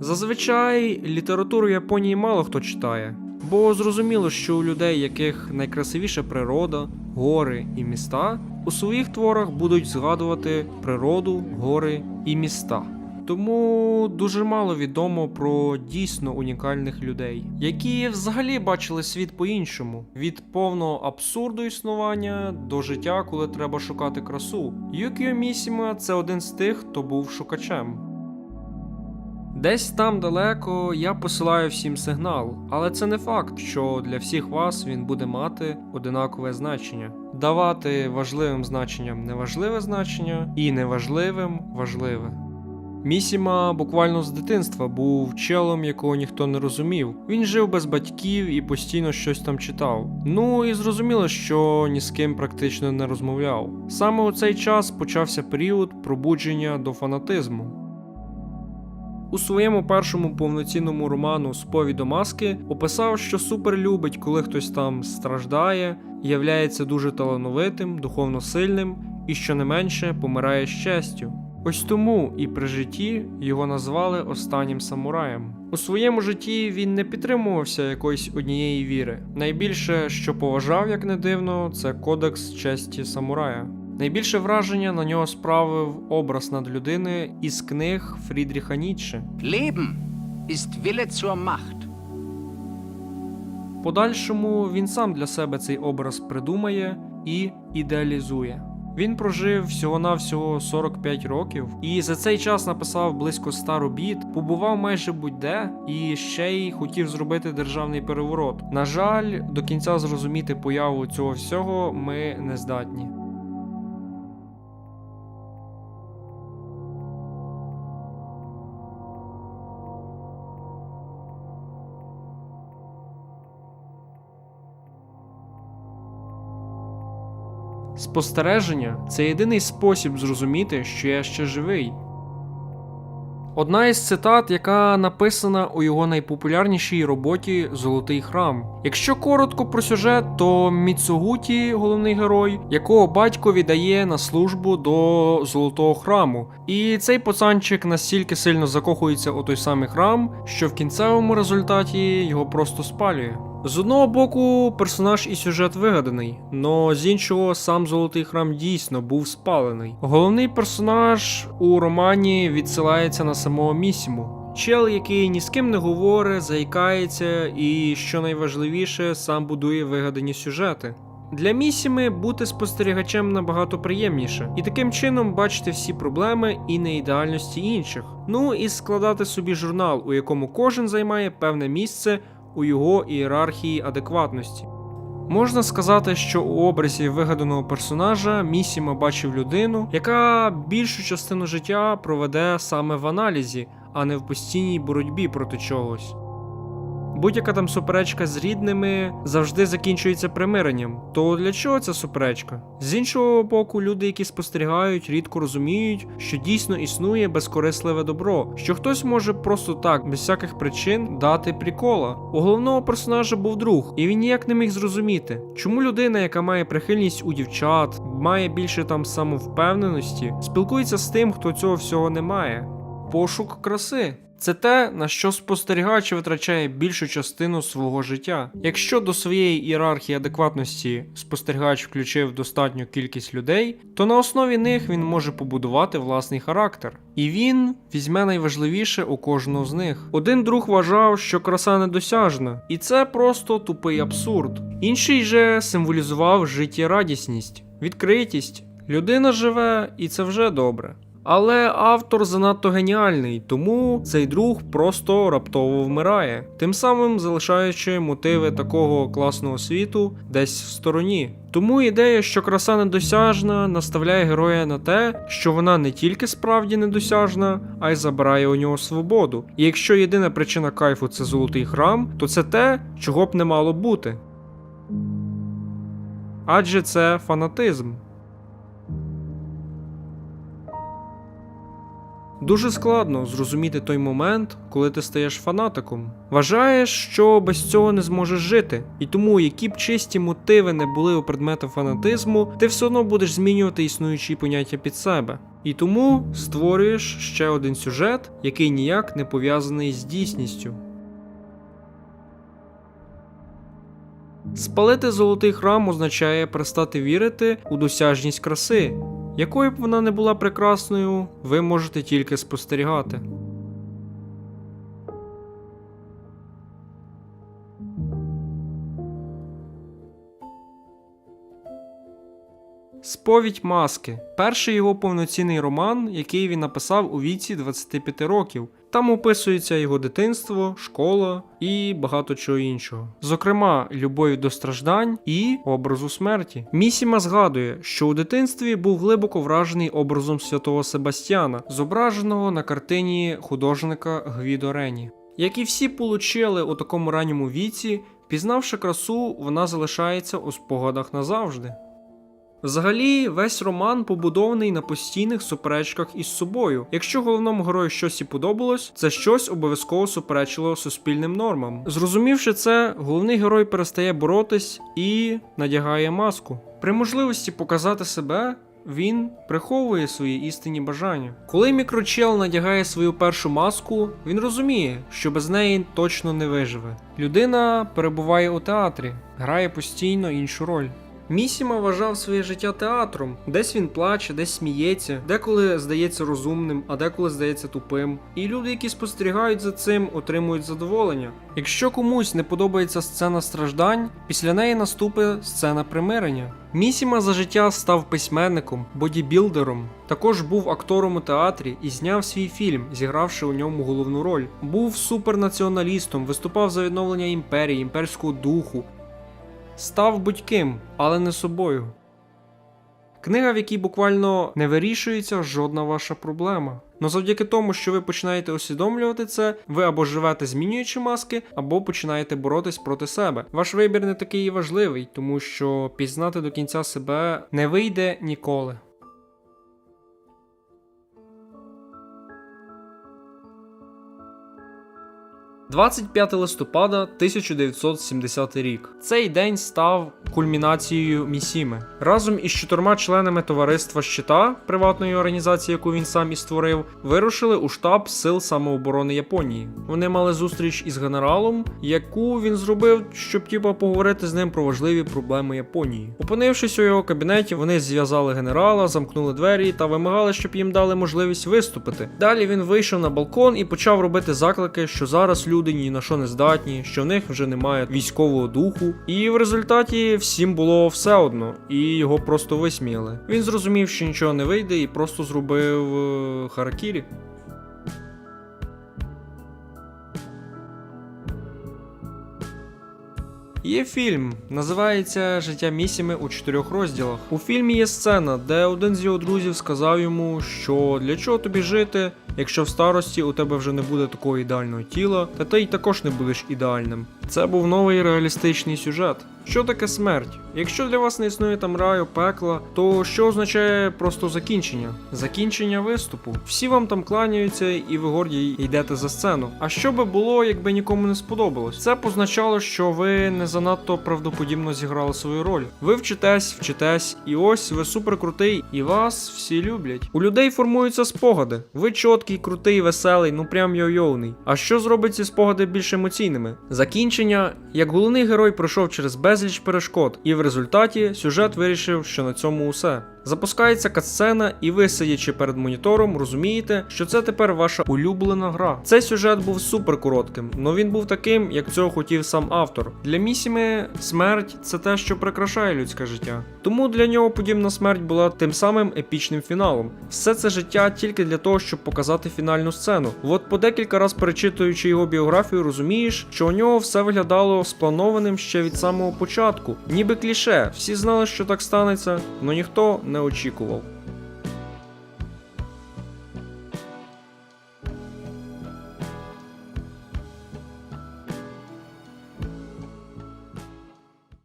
Зазвичай літературу Японії мало хто читає, бо зрозуміло, що у людей, яких найкрасивіша природа, гори і міста, у своїх творах будуть згадувати природу, гори і міста. Тому дуже мало відомо про дійсно унікальних людей, які взагалі бачили світ по-іншому: від повного абсурду існування до життя, коли треба шукати красу. Юкіо Місіма це один з тих, хто був шукачем. Десь там далеко я посилаю всім сигнал, але це не факт, що для всіх вас він буде мати одинакове значення. Давати важливим значенням неважливе значення і неважливим важливе. Місіма буквально з дитинства був челом, якого ніхто не розумів. Він жив без батьків і постійно щось там читав. Ну і зрозуміло, що ні з ким практично не розмовляв. Саме у цей час почався період пробудження до фанатизму. У своєму першому повноцінному роману Сповідь до маски описав, що супер любить, коли хтось там страждає, являється дуже талановитим, духовно сильним і, що не менше, помирає з честю. Ось тому і при житті його назвали останнім самураєм. У своєму житті він не підтримувався якоїсь однієї віри. Найбільше, що поважав, як не дивно, це кодекс честі самурая. Найбільше враження на нього справив образ надлюдини із книг Фрідріха Ніцше. Leben ist Wille zur Macht. Подальшому він сам для себе цей образ придумає і ідеалізує. Він прожив всього-навсього 45 років і за цей час написав близько 100 робіт, побував майже будь-де і ще й хотів зробити державний переворот. На жаль, до кінця зрозуміти появу цього всього ми не здатні. Спостереження це єдиний спосіб зрозуміти, що я ще живий. Одна із цитат, яка написана у його найпопулярнішій роботі Золотий храм. Якщо коротко про сюжет, то Міцугуті, головний герой, якого батько віддає на службу до золотого храму. І цей пацанчик настільки сильно закохується у той самий храм, що в кінцевому результаті його просто спалює. З одного боку, персонаж і сюжет вигаданий, но з іншого сам золотий храм дійсно був спалений. Головний персонаж у романі відсилається на самого Місіму. Чел, який ні з ким не говорить, заїкається і, що найважливіше, сам будує вигадані сюжети. Для Місіми бути спостерігачем набагато приємніше, і таким чином бачити всі проблеми і неідеальності інших. Ну і складати собі журнал, у якому кожен займає певне місце у його ієрархії адекватності. Можна сказати, що у образі вигаданого персонажа Місіма бачив людину, яка більшу частину життя проведе саме в аналізі, а не в постійній боротьбі проти чогось. Будь-яка там суперечка з рідними завжди закінчується примиренням. То для чого ця суперечка? З іншого боку, люди, які спостерігають, рідко розуміють, що дійсно існує безкорисливе добро, що хтось може просто так, без всяких причин, дати прикола. У головного персонажа був друг, і він ніяк не міг зрозуміти, чому людина, яка має прихильність у дівчат, має більше там самовпевненості, спілкується з тим, хто цього всього не має. Пошук краси. Це те, на що спостерігач витрачає більшу частину свого життя. Якщо до своєї ієрархії адекватності спостерігач включив достатню кількість людей, то на основі них він може побудувати власний характер. І він візьме найважливіше у кожного з них. Один друг вважав, що краса недосяжна, і це просто тупий абсурд. Інший же символізував життєрадісність, відкритість. Людина живе, і це вже добре. Але автор занадто геніальний, тому цей друг просто раптово вмирає, тим самим залишаючи мотиви такого класного світу десь в стороні. Тому ідея, що краса недосяжна, наставляє героя на те, що вона не тільки справді недосяжна, а й забирає у нього свободу. І якщо єдина причина кайфу це золотий храм, то це те, чого б не мало бути. Адже це фанатизм. Дуже складно зрозуміти той момент, коли ти стаєш фанатиком. Вважаєш, що без цього не зможеш жити, і тому, які б чисті мотиви не були у предмета фанатизму, ти все одно будеш змінювати існуючі поняття під себе. І тому створюєш ще один сюжет, який ніяк не пов'язаний з дійсністю. Спалити золотий храм означає перестати вірити у досяжність краси. Якою б вона не була прекрасною, ви можете тільки спостерігати. Сповідь маски перший його повноцінний роман, який він написав у віці 25 років. Там описується його дитинство, школа і багато чого іншого. Зокрема, любові до страждань і образу смерті. Місіма згадує, що у дитинстві був глибоко вражений образом святого Себастьяна, зображеного на картині художника Гвідо Рені. Як і всі получили у такому ранньому віці, пізнавши красу, вона залишається у спогадах назавжди. Взагалі, весь роман побудований на постійних суперечках із собою. Якщо головному герою щось і подобалось, це щось обов'язково суперечило суспільним нормам. Зрозумівши це, головний герой перестає боротись і надягає маску. При можливості показати себе. Він приховує свої істинні бажання. Коли мікрочел надягає свою першу маску, він розуміє, що без неї точно не виживе. Людина перебуває у театрі, грає постійно іншу роль. Місіма вважав своє життя театром. Десь він плаче, десь сміється, деколи здається розумним, а деколи здається тупим. І люди, які спостерігають за цим, отримують задоволення. Якщо комусь не подобається сцена страждань, після неї наступить сцена примирення. Місіма за життя став письменником, бодібілдером. Також був актором у театрі і зняв свій фільм, зігравши у ньому головну роль. Був супернаціоналістом, виступав за відновлення імперії, імперського духу, став будь-ким, але не собою. Книга, в якій буквально не вирішується жодна ваша проблема. Но завдяки тому, що ви починаєте усвідомлювати це, ви або живете змінюючи маски, або починаєте боротись проти себе. Ваш вибір не такий важливий, тому що пізнати до кінця себе не вийде ніколи. «25 листопада 1970 рік. Цей день став кульмінацією Місіми. Разом із чотирма членами товариства Щита, приватної організації, яку він сам і створив, вирушили у штаб сил самооборони Японії. Вони мали зустріч із генералом, яку він зробив, щоб типа поговорити з ним про важливі проблеми Японії. Опинившись у його кабінеті, вони зв'язали генерала, замкнули двері та вимагали, щоб їм дали можливість виступити. Далі він вийшов на балкон і почав робити заклики, що зараз люди ні на що не здатні, що в них вже немає військового духу. І в результаті всім було все одно, і його просто висміяли. Він зрозумів, що нічого не вийде, і просто зробив е, харакірі. Є фільм, називається Життя Місіми у чотирьох розділах. У фільмі є сцена, де один з його друзів сказав йому, що для чого тобі жити, якщо в старості у тебе вже не буде такого ідеального тіла, та ти й також не будеш ідеальним. Це був новий реалістичний сюжет. Що таке смерть? Якщо для вас не існує там раю, пекла, то що означає просто закінчення? Закінчення виступу. Всі вам там кланяються, і ви горді йдете за сцену. А що би було, якби нікому не сподобалось? Це б означало, що ви не занадто правдоподібно зіграли свою роль. Ви вчитесь, вчитесь, і ось ви суперкрутий, і вас всі люблять. У людей формуються спогади. Ви чіткий, крутий, веселий, ну прям йойовний. А що зробить ці спогади більш емоційними? Закінчення, як головний герой пройшов через безліч перешкод, і в результаті сюжет вирішив, що на цьому усе. Запускається катсцена, і ви, сидячи перед монітором, розумієте, що це тепер ваша улюблена гра. Цей сюжет був супер коротким, але він був таким, як цього хотів сам автор. Для Місіми смерть це те, що прикрашає людське життя. Тому для нього подібна смерть була тим самим епічним фіналом. Все це життя тільки для того, щоб показати фінальну сцену. От по декілька раз перечитуючи його біографію, розумієш, що у нього все виглядало спланованим ще від самого початку. Ніби кліше, всі знали, що так станеться, але ніхто не очікував.